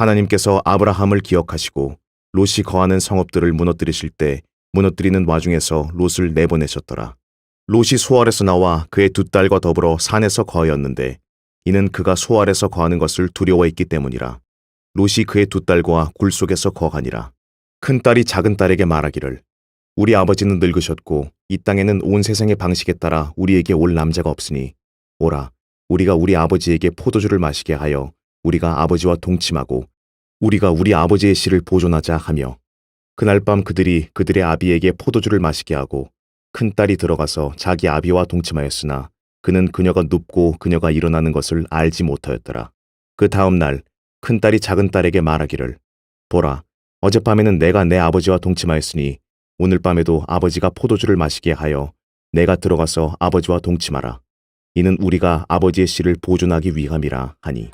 하나님께서 아브라함을 기억하시고 롯이 거하는 성읍들을 무너뜨리실 때 무너뜨리는 와중에서 롯을 내보내셨더라. 롯이 소알에서 나와 그의 두 딸과 더불어 산에서 거하였는데 이는 그가 소알에서 거하는 것을 두려워했기 때문이라. 롯이 그의 두 딸과 굴 속에서 거하니라. 큰 딸이 작은 딸에게 말하기를 우리 아버지는 늙으셨고 이 땅에는 온 세상의 방식에 따라 우리에게 올 남자가 없으니 오라 우리가 우리 아버지에게 포도주를 마시게 하여 우리가 아버지와 동침하고 우리가 우리 아버지의 씨를 보존하자 하며 그날 밤 그들이 그들의 아비에게 포도주를 마시게 하고 큰 딸이 들어가서 자기 아비와 동침하였으나 그는 그녀가 눕고 그녀가 일어나는 것을 알지 못하였더라. 그 다음 날 큰 딸이 작은 딸에게 말하기를 보라 어젯밤에는 내가 내 아버지와 동침하였으니 오늘 밤에도 아버지가 포도주를 마시게 하여 내가 들어가서 아버지와 동침하라. 이는 우리가 아버지의 씨를 보존하기 위함이라 하니